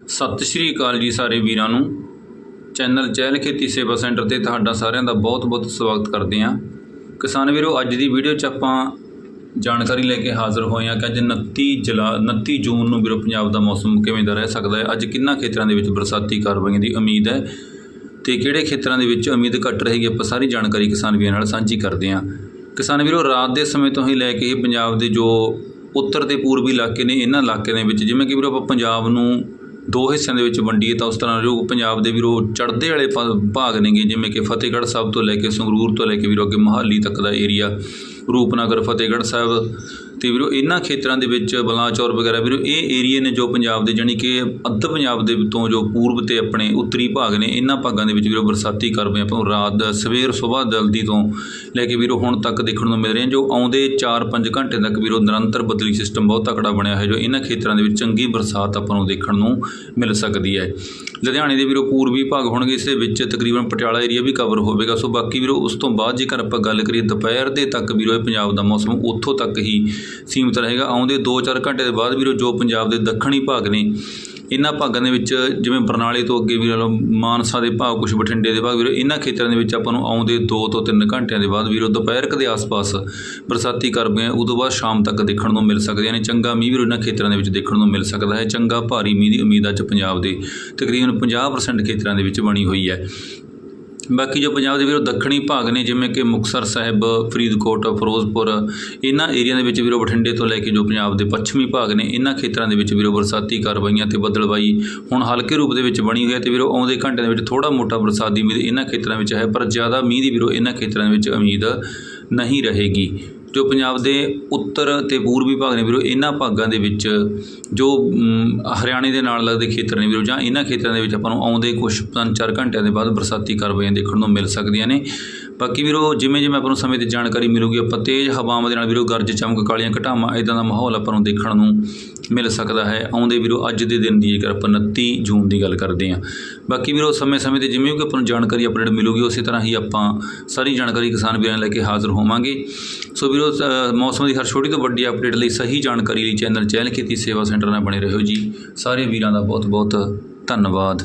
ਸਤਿ ਸ਼੍ਰੀ ਅਕਾਲ ਜੀ ਸਾਰੇ ਵੀਰਾਂ ਨੂੰ। ਚੈਨਲ ਚਹਿਲ ਖੇਤੀ ਸੇਵਾ ਸੈਂਟਰ ਤੇ ਤੁਹਾਡਾ ਸਾਰਿਆਂ ਦਾ ਬਹੁਤ-ਬਹੁਤ ਸਵਾਗਤ ਕਰਦੇ ਹਾਂ। ਕਿਸਾਨ ਵੀਰੋ, ਅੱਜ ਦੀ ਵੀਡੀਓ 'ਚ ਆਪਾਂ ਜਾਣਕਾਰੀ ਲੈ ਕੇ ਹਾਜ਼ਰ ਹੋਏ ਹਾਂ ਕਿ ਅੱਜ 29 ਜੁਲਾ 29 ਜੂਨ ਨੂੰ ਵੀਰੋ ਪੰਜਾਬ ਦਾ ਮੌਸਮ ਕਿਵੇਂ ਦਾ ਰਹਿ ਸਕਦਾ ਹੈ। ਅੱਜ ਕਿੰਨਾ ਖੇਤਰਾਂ ਦੇ ਵਿੱਚ ਬਰਸਾਤੀ ਕਾਰਵਾਈਆਂ ਦੀ ਉਮੀਦ ਹੈ ਤੇ ਕਿਹੜੇ ਖੇਤਰਾਂ ਦੇ ਵਿੱਚ ਉਮੀਦ ਘੱਟ ਰਹੇਗੀ ਆਪਾਂ ਸਾਰੀ ਜਾਣਕਾਰੀ ਕਿਸਾਨ ਵੀਰਾਂ ਨਾਲ ਸਾਂਝੀ ਕਰਦੇ ਹਾਂ। ਕਿਸਾਨ ਵੀਰੋ, ਰਾਤ ਦੇ ਸਮੇਂ ਤੋਂ ਹੀ ਲੈ ਕੇ ਇਹ ਪੰਜਾਬ ਦੇ ਜੋ ਉੱਤਰ ਤੇ ਪੂਰਬੀ ਇਲਾਕੇ ਨੇ, ਇਹਨਾਂ ਇਲਾਕਿਆਂ ਦੇ ਵਿੱਚ ਜਿਵੇਂ ਕਿ ਵੀਰੋ ਆਪਾਂ ਪੰਜਾਬ ਨੂੰ ਦੋ ਹਿੱਸਿਆਂ ਦੇ ਵਿੱਚ ਵੰਡੀਏ ਤਾਂ ਉਸ ਤਰ੍ਹਾਂ ਜੋ ਪੰਜਾਬ ਦੇ ਵੀਰੋ ਚੜ੍ਹਦੇ ਵਾਲੇ ਭ- ਭਾਗ ਨੇਗੇ, ਜਿਵੇਂ ਕਿ ਫਤਿਹਗੜ੍ਹ ਸਾਹਿਬ ਤੋਂ ਲੈ ਕੇ ਸੰਗਰੂਰ ਤੋਂ ਲੈ ਕੇ ਵੀਰੋ ਅੱਗੇ ਮੋਹਾਲੀ ਤੱਕ ਦਾ ਏਰੀਆ ਰੂਪਨਗਰ, ਫਤਿਹਗੜ੍ਹ ਸਾਹਿਬ ਤੇ ਵੀਰੋ ਇਹਨਾਂ ਖੇਤਰਾਂ ਦੇ ਵਿੱਚ ਬਲਾਚੌਰ ਵਗੈਰਾ, ਵੀਰੋ ਇਹ ਏਰੀਏ ਨੇ ਜੋ ਪੰਜਾਬ ਦੇ ਜਾਣੀ ਕਿ ਅੱਧ ਪੰਜਾਬ ਦੇ ਤੋਂ ਜੋ ਪੂਰਬ ਤੇ ਆਪਣੇ ਉੱਤਰੀ ਭਾਗ ਨੇ, ਇਹਨਾਂ ਭਾਗਾਂ ਦੇ ਵਿੱਚ ਵੀਰੋ ਬਰਸਾਤੀ ਕਰਵੇ ਆਪਾਂ ਨੂੰ ਰਾਤ ਦਾ ਸਵੇਰ ਸਵੇਰ ਜਲਦੀ ਤੋਂ ਲੈ ਕੇ ਵੀਰੋ ਹੁਣ ਤੱਕ ਦੇਖਣ ਨੂੰ ਮਿਲ ਰਹੇ ਜੋ ਆਉਂਦੇ 4-5 ਘੰਟੇ ਤੱਕ ਵੀਰੋ ਨਿਰੰਤਰ ਬਦਲੀ ਸਿਸਟਮ ਬਹੁਤ ਤਕੜਾ ਬਣਿਆ ਹੈ ਜੋ ਇਹਨਾਂ ਖੇਤਰਾਂ ਦੇ ਵਿੱਚ ਚੰਗੀ ਬਰਸਾਤ ਆਪਾਂ ਨੂੰ ਦੇਖਣ ਨੂੰ ਮਿਲ ਸਕਦੀ ਹੈ। ਲੁਧਿਆਣੇ ਦੇ ਵੀਰੋ ਪੂਰਬੀ ਭਾਗ ਹੋਣਗੇ, ਇਸ ਦੇ ਵਿੱਚ ਤਕਰੀਬਨ ਪਟਿਆਲਾ ਏਰੀਆ ਵੀ ਕਵਰ ਹੋਵੇਗਾ, ਸੋ ਬਾਕੀ ਵੀਰੋ ਉਸ ਤੋਂ ਬਾਅਦ ਜੇਕਰ ਆਪਾਂ ਗੱਲ ਕਰੀਏ ਦੁਪਹਿਰ ਦੇ ਤੱਕ ਵੀਰੋ ਇਹ ਪੰਜਾਬ ਦਾ ਮੌਸਮ, ਉੱਥੋਂ ਤੱਕ ਹੀ ਸੀਮਿਤ ਰਹੇਗਾ। ਆਉਂਦੇ 2-4 ਘੰਟੇ ਦੇ ਬਾਅਦ ਵੀਰੋ, ਜੋ ਪੰਜਾਬ ਦੇ ਦੱਖਣੀ ਭਾਗ ਨੇ ਇਹਨਾਂ ਭਾਗਾਂ ਦੇ ਵਿੱਚ ਜਿਵੇਂ ਬਰਨਾਲੇ ਤੋਂ ਅੱਗੇ ਵੀ ਮਾਨਸਾ ਦੇ ਭਾਗ ਕੁਝ ਬਠਿੰਡੇ ਦੇ ਭਾਗ, ਵੀਰੋ ਇਹਨਾਂ ਖੇਤਰਾਂ ਦੇ ਵਿੱਚ ਆਪਾਂ ਨੂੰ ਆਉਂਦੇ 2 ਤੋਂ 3 ਘੰਟਿਆਂ ਦੇ ਬਾਅਦ ਵੀਰੋ ਦੁਪਹਿਰਕ ਦੇ ਆਸ-ਪਾਸ ਬਰਸਾਤੀ ਕਰਬੇ ਉਦੋਂ ਬਾਅਦ ਸ਼ਾਮ ਤੱਕ ਦੇਖਣ ਨੂੰ ਮਿਲ ਸਕਦੀਆਂ ਨੇ ਚੰਗਾ ਮੀਂਹ ਵੀਰੋ ਇਹਨਾਂ ਖੇਤਰਾਂ ਦੇ ਵਿੱਚ ਦੇਖਣ ਨੂੰ ਮਿਲ ਸਕਦਾ ਹੈ। ਚੰਗਾ ਭਾਰੀ ਮੀਂਹ ਦੀ ਉਮੀਦ ਅੱਜ ਪੰਜਾਬ ਦੇ ਤਕਰੀਬਨ 50% ਖੇਤਰਾਂ ਦੇ ਵਿੱਚ ਬਣੀ ਹੋਈ ਹੈ। ਬਾਕੀ ਜੋ ਪੰਜਾਬ ਦੇ ਵੀਰੋ ਦੱਖਣੀ ਭਾਗ ਨੇ, ਜਿਵੇਂ ਕਿ ਮੁਕਤਸਰ ਸਾਹਿਬ, ਫਰੀਦਕੋਟ, ਫਿਰੋਜ਼ਪੁਰ, ਇਹਨਾਂ ਏਰੀਆ ਦੇ ਵਿੱਚ ਵੀਰੋ ਬਠਿੰਡੇ ਤੋਂ ਲੈ ਕੇ ਜੋ ਪੰਜਾਬ ਦੇ ਪੱਛਮੀ ਭਾਗ ਨੇ, ਇਹਨਾਂ ਖੇਤਰਾਂ ਦੇ ਵਿੱਚ ਵੀਰੋ ਬਰਸਾਤੀ ਕਾਰਵਾਈਆਂ ਤੇ ਬੱਦਲਬਾਈ ਹੁਣ ਹਲਕੇ ਰੂਪ ਦੇ ਵਿੱਚ ਬਣੀ ਹੋਈ ਹੈ ਤੇ ਵੀਰੋ ਆਉਂਦੇ ਘੰਟਿਆਂ ਦੇ ਵਿੱਚ ਥੋੜਾ ਮੋਟਾ ਬਰਸਾਤ ਦੀ ਉਮੀਦ ਇਹਨਾਂ ਖੇਤਰਾਂ ਵਿੱਚ ਹੈ, ਪਰ ਜ਼ਿਆਦਾ ਮੀਂਹ ਦੀ ਵੀਰੋ ਇਹਨਾਂ ਖੇਤਰਾਂ ਦੇ ਵਿੱਚ ਉਮੀਦ ਨਹੀਂ ਰਹੇਗੀ। ਜੋ ਪੰਜਾਬ ਦੇ ਉੱਤਰ ਤੇ ਪੂਰਬੀ ਭਾਗ ਨੇ ਵੀਰੋ, ਇਹਨਾਂ ਭਾਗਾਂ ਦੇ ਵਿੱਚ ਜੋ ਹਰਿਆਣੇ ਦੇ ਨਾਲ ਲੱਗਦੇ ਖੇਤਰ ਨੇ ਵੀਰੋ, ਜਾਂ ਇਹਨਾਂ ਖੇਤਰਾਂ ਦੇ ਵਿੱਚ ਆਪਾਂ ਨੂੰ ਆਉਂਦੇ ਕੁਝ 5-4 ਘੰਟਿਆਂ ਦੇ ਬਾਅਦ ਬਰਸਾਤੀ ਕਾਰਵਾਈਆਂ ਦੇਖਣ ਨੂੰ ਮਿਲ ਸਕਦੀਆਂ ਨੇ। ਬਾਕੀ ਵੀਰੋ, ਜਿਵੇਂ ਜਿਵੇਂ ਆਪਾਂ ਨੂੰ ਸਮੇਂ ਤੇ ਜਾਣਕਾਰੀ ਮਿਲੂਗੀ, ਆਪਾਂ ਤੇਜ਼ ਹਵਾਵਾਂ ਦੇ ਨਾਲ ਵੀਰੋ, ਗਰਜ ਚਮਕ ਕਾਲੀਆਂ ਘਟਾਵਾਂ ਇਦਾਂ ਦਾ ਮਾਹੌਲ ਆਪਾਂ ਨੂੰ ਦੇਖਣ ਨੂੰ ਮਿਲ ਸਕਦਾ ਹੈ। ਆਉਂਦੇ ਵੀਰੋ, ਅੱਜ ਦੇ ਦਿਨ ਦੀ ਜੇਕਰ ਆਪਾਂ 29 ਜੂਨ ਦੀ ਗੱਲ ਕਰਦੇ ਹਾਂ। ਬਾਕੀ ਵੀਰੋ, ਸਮੇਂ-ਸਮੇਂ ਤੇ ਜਿਵੇਂ ਵੀ ਆਪਾਂ ਨੂੰ ਜਾਣਕਾਰੀ ਅਪਡੇਟ ਮਿਲੂਗੀ, ਉਸੇ ਤਰ੍ਹਾਂ ਹੀ ਆਪਾਂ ਸਾਰੀ ਜਾਣਕਾਰੀ ਕਿਸਾਨ ਵੀਰਾਂ ਲੈ ਕੇ ਹਾਜ਼ਰ ਹੋਵਾਂਗੇ। ਸੋ ਵੀਰੋ ਮੌਸਮ ਦੀ ਹਰ ਛੋਟੀ ਤੋਂ ਵੱਡੀ ਅਪਡੇਟ ਲਈ ਸਹੀ ਜਾਣਕਾਰੀ ਲਈ ਚੈਨਲ ਚੈਨਲ ਖੇਤੀ ਸੇਵਾ ਸੈਂਟਰ ਨਾਲ ਬਣੇ ਰਹੋ ਜੀ। ਸਾਰੇ ਵੀਰਾਂ ਦਾ ਬਹੁਤ-ਬਹੁਤ ਧੰਨਵਾਦ।